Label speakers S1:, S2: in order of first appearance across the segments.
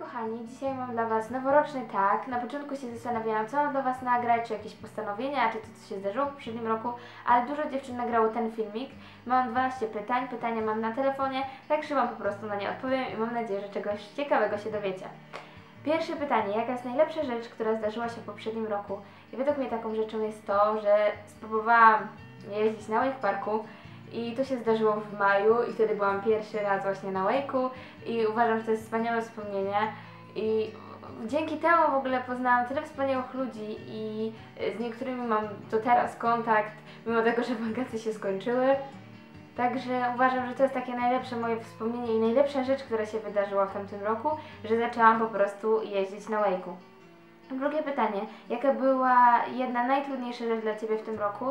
S1: kochani, dzisiaj mam dla Was noworoczny tak. Na początku się zastanawiałam, co mam dla Was nagrać, czy jakieś postanowienia, czy to, co się zdarzyło w poprzednim roku, ale dużo dziewczyn nagrało ten filmik. Mam 12 pytań, pytania mam na telefonie, także Wam po prostu na nie odpowiem i mam nadzieję, że czegoś ciekawego się dowiecie. Pierwsze pytanie, jaka jest najlepsza rzecz, która zdarzyła się w poprzednim roku? I według mnie taką rzeczą jest to, że spróbowałam jeździć na Wake Parku i to się zdarzyło w maju i wtedy byłam pierwszy raz właśnie na Wake'u i uważam, że to jest wspaniałe wspomnienie i dzięki temu w ogóle poznałam tyle wspaniałych ludzi i z niektórymi mam do teraz kontakt, mimo tego, że wakacje się skończyły. Także uważam, że to jest takie najlepsze moje wspomnienie i najlepsza rzecz, która się wydarzyła w tamtym roku, że zaczęłam po prostu jeździć na Wake'u. Drugie pytanie. Jaka była jedna najtrudniejsza rzecz dla Ciebie w tym roku?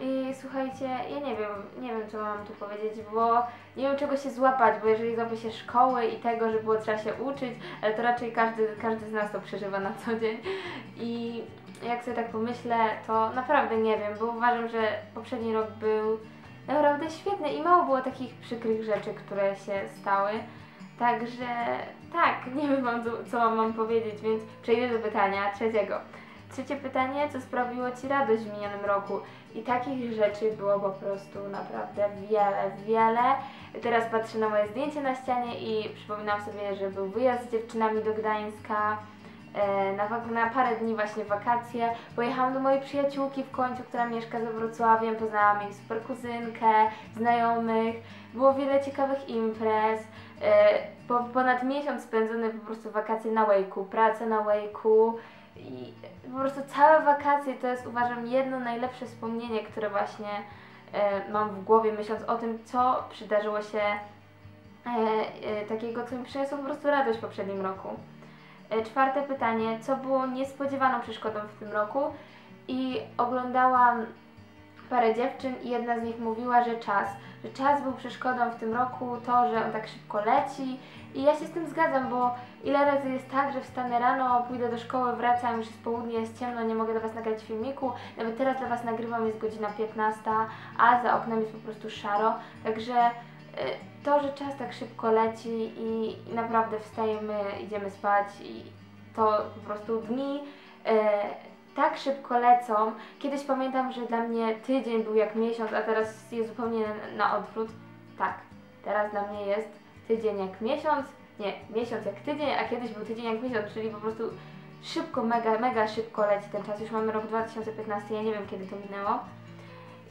S1: I słuchajcie, ja nie wiem, nie wiem co mam tu powiedzieć, bo nie wiem czego się złapać, bo jeżeli złapie się szkoły i tego, że było trzeba się uczyć, ale to raczej każdy, każdy z nas to przeżywa na co dzień. I jak sobie tak pomyślę, to naprawdę nie wiem, bo uważam, że poprzedni rok był naprawdę świetny i mało było takich przykrych rzeczy, które się stały. Także tak, nie wiem co, mam powiedzieć, więc przejdę do pytania trzeciego. Trzecie pytanie, co sprawiło Ci radość w minionym roku? I takich rzeczy było po prostu naprawdę wiele, wiele. Teraz patrzę na moje zdjęcie na ścianie i przypominam sobie, że był wyjazd z dziewczynami do Gdańska, e, na, na parę dni właśnie wakacje. Pojechałam do mojej przyjaciółki w końcu, która mieszka za Wrocławiem, poznałam jej super kuzynkę, znajomych. Było wiele ciekawych imprez. E, po, ponad miesiąc spędzony po prostu wakacje na Wake'u, praca na Wake'u. I po prostu całe wakacje to jest uważam jedno najlepsze wspomnienie, które właśnie e, mam w głowie myśląc o tym, co przydarzyło się e, e, takiego, co mi przyniosło po prostu radość w poprzednim roku. E, czwarte pytanie, co było niespodziewaną przeszkodą w tym roku? I oglądałam parę dziewczyn i jedna z nich mówiła, że czas, że czas był przeszkodą w tym roku, to, że on tak szybko leci. I ja się z tym zgadzam, bo ile razy jest tak, że wstanę rano, pójdę do szkoły, wracam, już jest południe, jest ciemno, nie mogę do Was nagrać filmiku, nawet teraz dla Was nagrywam, jest godzina 15, a za oknem jest po prostu szaro, także y, to, że czas tak szybko leci i, naprawdę wstajemy, idziemy spać i to po prostu dni y, tak szybko lecą. Kiedyś pamiętam, że dla mnie tydzień był jak miesiąc, a teraz jest zupełnie na odwrót. Tak, teraz dla mnie jest tydzień jak miesiąc, nie, miesiąc jak tydzień, a kiedyś był tydzień jak miesiąc, czyli po prostu szybko, mega, mega szybko leci ten czas. Już mamy rok 2015, ja nie wiem kiedy to minęło.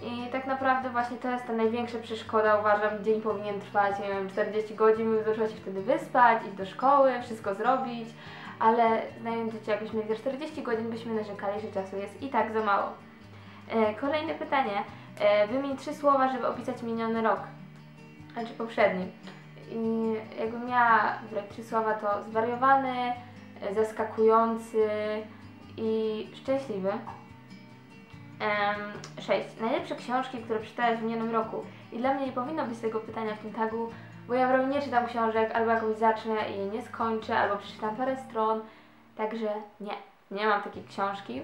S1: I tak naprawdę właśnie to jest ta największa przeszkoda, uważam, dzień powinien trwać, nie wiem, 40 godzin, bym zaczęła się wtedy wyspać, iść do szkoły, wszystko zrobić, ale znając życie, jakbyśmy mieli 40 godzin, byśmy narzekali, że czasu jest i tak za mało. E, kolejne pytanie. E, wymień trzy słowa, żeby opisać miniony rok, znaczy poprzedni. I jakbym miała wybrać trzy słowa, to zwariowany, e, zaskakujący i szczęśliwy. Um, 6. Najlepsze książki, które przeczytałaś w minionym roku. I dla mnie nie powinno być tego pytania w tym tagu, bo ja ogóle nie czytam książek, albo jakąś zacznę i nie skończę, albo przeczytam parę stron. Także nie, nie mam takiej książki.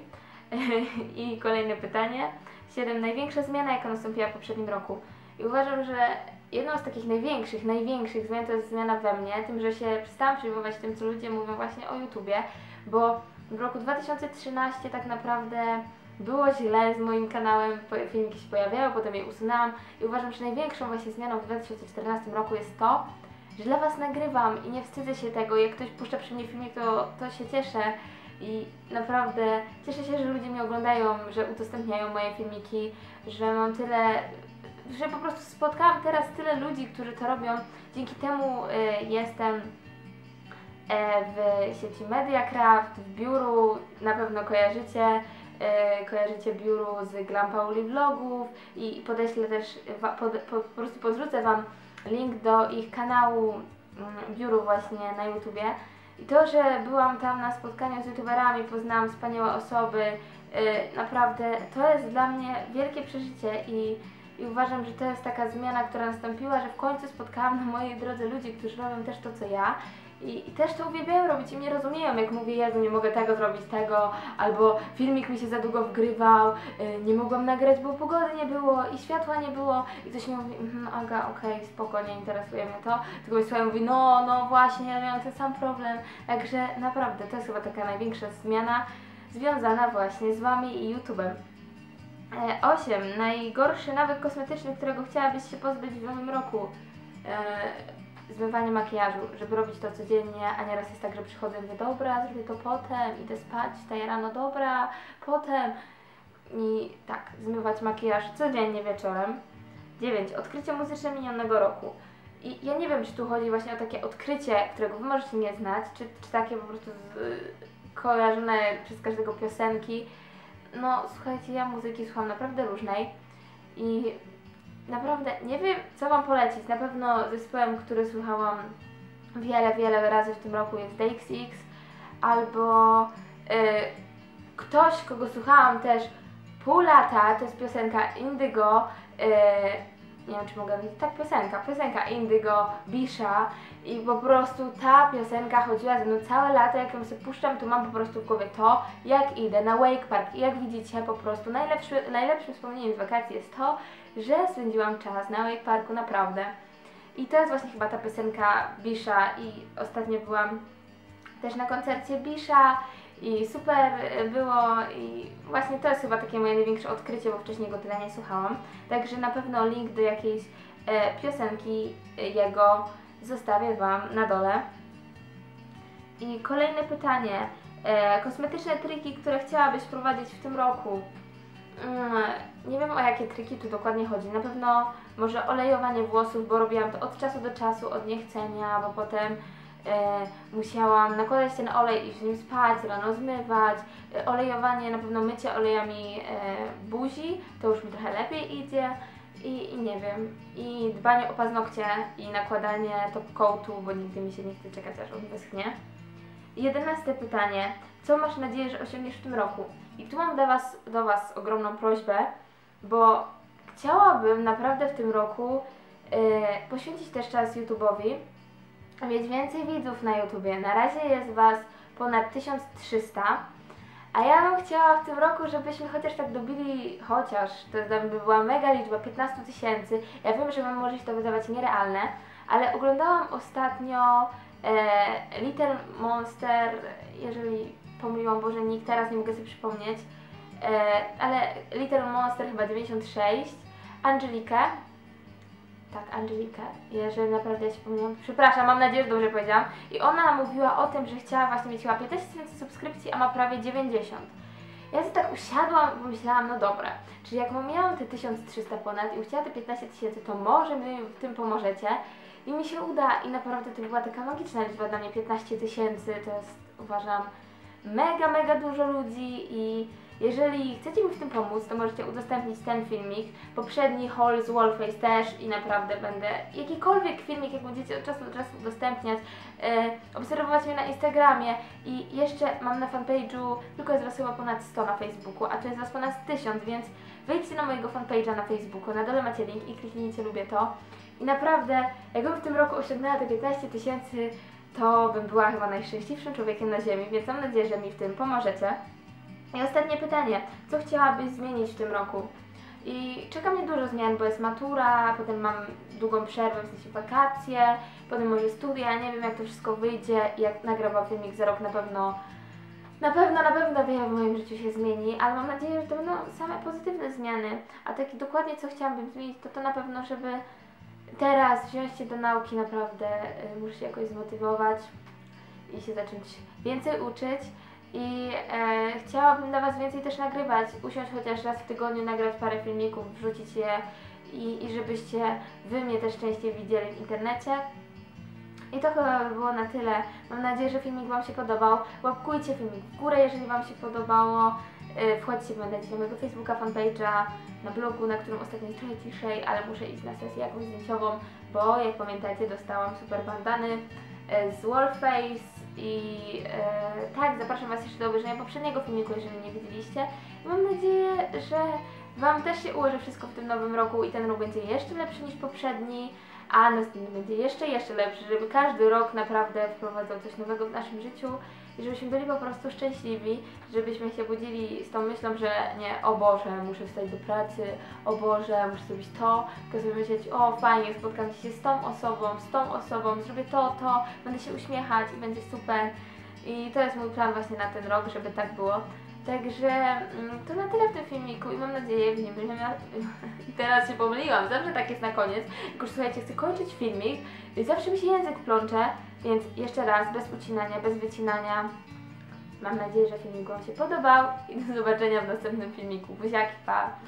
S1: I kolejne pytanie. 7. Największa zmiana, jaka nastąpiła w poprzednim roku. I uważam, że jedną z takich największych, największych zmian to jest zmiana we mnie, tym, że się przestałam przejmować tym, co ludzie mówią właśnie o YouTubie, bo w roku 2013 tak naprawdę było źle z moim kanałem, filmiki się pojawiały, potem je usunęłam i uważam, że największą właśnie zmianą w 2014 roku jest to, że dla Was nagrywam i nie wstydzę się tego, jak ktoś puszcza przy mnie filmik, to, to się cieszę i naprawdę cieszę się, że ludzie mnie oglądają, że udostępniają moje filmiki, że mam tyle, że po prostu spotkałam teraz tyle ludzi, którzy to robią, dzięki temu y, jestem y, w sieci Mediacraft, w biuru, na pewno kojarzycie, e, kojarzycie biuru z Glam Pauli Vlogów i podeślę też, pod, po, po prostu podrzucę Wam link do ich kanału mm, biuru właśnie na YouTubie. I to, że byłam tam na spotkaniu z youtuberami, poznałam wspaniałe osoby, e, naprawdę to jest dla mnie wielkie przeżycie i, i uważam, że to jest taka zmiana, która nastąpiła, że w końcu spotkałam na mojej drodze ludzi, którzy robią też to, co ja I, I też to uwielbiają robić i mnie rozumieją, jak mówię, Jezu, nie mogę tego zrobić, tego, albo filmik mi się za długo wgrywał, y, nie mogłam nagrać, bo pogody nie było i światła nie było i ktoś mi mówi, mhm, Aga, okej, spoko, nie interesuje mnie to, tylko mi słuchaj, mówi, no, no właśnie, ja miałam ten sam problem, także naprawdę, to jest chyba taka największa zmiana związana właśnie z Wami i YouTube'em. 8. Najgorszy nawyk kosmetyczny, którego chciałabyś się pozbyć w nowym roku. Zmywanie makijażu, żeby robić to codziennie, a nieraz jest tak, że przychodzę i mówię, dobra, zrobię to potem, idę spać, wstaję rano, dobra, potem. I tak, zmywać makijaż codziennie wieczorem. 9. Odkrycie muzyczne minionego roku. I ja nie wiem, czy tu chodzi właśnie o takie odkrycie, którego Wy możecie nie znać, czy, czy takie po prostu z, kojarzone przez każdego piosenki. No, słuchajcie, ja muzyki słucham naprawdę różnej i naprawdę nie wiem, co Wam polecić. Na pewno zespołem, który słuchałam wiele, wiele razy w tym roku jest DXX, albo y, ktoś, kogo słuchałam też pół lata, to jest piosenka Indigo, y, nie wiem czy mogę mówić, tak piosenka, piosenka Indigo, Bisha. I po prostu ta piosenka chodziła ze mną całe lato, jak ją sobie puszczam, to mam po prostu w głowie to, jak idę na Wake Park. I jak widzicie po prostu najlepszy, najlepszym wspomnieniem z wakacji jest to, że spędziłam czas na Wake Parku naprawdę. I to jest właśnie chyba ta piosenka Bisha i ostatnio byłam też na koncercie Bisha i super było i właśnie to jest chyba takie moje największe odkrycie, bo wcześniej go tyle nie słuchałam. Także na pewno link do jakiejś e, piosenki jego zostawię Wam na dole. I kolejne pytanie. E, kosmetyczne triki, które chciałabyś wprowadzić w tym roku. Mm, nie wiem o jakie triki tu dokładnie chodzi. Na pewno może olejowanie włosów, bo robiłam to od czasu do czasu, od niechcenia, bo potem e, musiałam nakładać ten olej i w nim spać, rano zmywać. E, olejowanie, na pewno mycie olejami e, buzi, to już mi trochę lepiej idzie. I, I nie wiem, i dbanie o paznokcie i nakładanie top coatu, bo nigdy mi się nie chce czekać aż on wyschnie. Jedenaste pytanie. Co masz nadzieję, że osiągniesz w tym roku? I tu mam do Was, do was ogromną prośbę, bo chciałabym naprawdę w tym roku yy, poświęcić też czas YouTube'owi, mieć więcej widzów na YouTubie. Na razie jest Was ponad 1300, a ja bym chciała w tym roku, żebyśmy chociaż tak dobili, chociaż to by była mega liczba, 15 tysięcy. Ja wiem, że Wam może się to wydawać nierealne, ale oglądałam ostatnio e, Little Monster, jeżeli pomyliłam Boże nikt, teraz nie mogę sobie przypomnieć, e, ale Little Monster chyba 96, Angelikę, tak, Angelikę, jeżeli naprawdę ja się pomyliłam, przepraszam, mam nadzieję, że dobrze powiedziałam. I ona mówiła o tym, że chciała właśnie mieć chyba 15 tysięcy subskrypcji, a ma prawie 90. Ja sobie tak usiadłam i pomyślałam, no dobra, czyli jak miałam te 1300 ponad i chciała te 15 tysięcy, to może mi w tym pomożecie. I mi się uda. I naprawdę to była taka magiczna liczba dla mnie, 15 tysięcy, to jest uważam mega, mega dużo ludzi i jeżeli chcecie mi w tym pomóc, to możecie udostępnić ten filmik, poprzedni haul z Wallface też i naprawdę będę jakikolwiek filmik, jak będziecie od czasu do czasu udostępniać, e, obserwować mnie na Instagramie i jeszcze mam na fanpage'u, tylko jest Was chyba ponad 100 na Facebooku, a tu jest Was ponad 1000, więc wejdźcie na mojego fanpage'a na Facebooku, na dole macie link i kliknijcie lubię to. I naprawdę, jakbym w tym roku osiągnęła te 15 tysięcy, to bym była chyba najszczęśliwszym człowiekiem na ziemi, więc mam nadzieję, że mi w tym pomożecie. I ostatnie pytanie. Co chciałabyś zmienić w tym roku? I czeka mnie dużo zmian, bo jest matura, potem mam długą przerwę, w sensie wakacje, potem może studia, nie wiem jak to wszystko wyjdzie jak nagrała filmik za rok na pewno na pewno, na pewno wiele w moim życiu się zmieni, ale mam nadzieję, że to będą same pozytywne zmiany. A takie dokładnie co chciałabym zmienić, to to na pewno, żeby teraz wziąć się do nauki naprawdę, y, muszę się jakoś zmotywować i się zacząć więcej uczyć i e, chciałabym dla Was więcej też nagrywać, usiąść chociaż raz w tygodniu, nagrać parę filmików, wrzucić je i, i żebyście Wy mnie też częściej widzieli w internecie. I to chyba by było na tyle. Mam nadzieję, że filmik Wam się podobał. Łapkujcie filmik w górę, jeżeli Wam się podobało. E, wchodźcie, pamiętajcie na mojego Facebooka, fanpage'a, na blogu, na którym ostatnio jest trochę ciszej, ale muszę iść na sesję jakąś zdjęciową, bo jak pamiętacie dostałam super bandany e, z Wallface i e, tak, zapraszam Was jeszcze do obejrzenia poprzedniego filmiku, jeżeli nie widzieliście. I mam nadzieję, że Wam też się ułoży wszystko w tym nowym roku i ten rok będzie jeszcze lepszy niż poprzedni. a następny będzie jeszcze, jeszcze lepszy, żeby każdy rok naprawdę wprowadzał coś nowego w naszym życiu i żebyśmy byli po prostu szczęśliwi, żebyśmy się budzili z tą myślą, że nie, o Boże, muszę wstać do pracy, o Boże, muszę zrobić to, tylko sobie myśleć, o fajnie, spotkam się z tą osobą, z tą osobą, zrobię to, to, będę się uśmiechać i będzie super. I to jest mój plan właśnie na ten rok, żeby tak było. Także mm, to na tyle w tym filmiku i mam nadzieję że miała... I teraz się pomyliłam, zawsze tak jest na koniec. Tylko już słuchajcie, chcę kończyć filmik i zawsze mi się język plącze, więc jeszcze raz, bez ucinania, bez wycinania. Mam nadzieję, że filmik Wam się podobał i do zobaczenia w następnym filmiku. Buziaki, pa!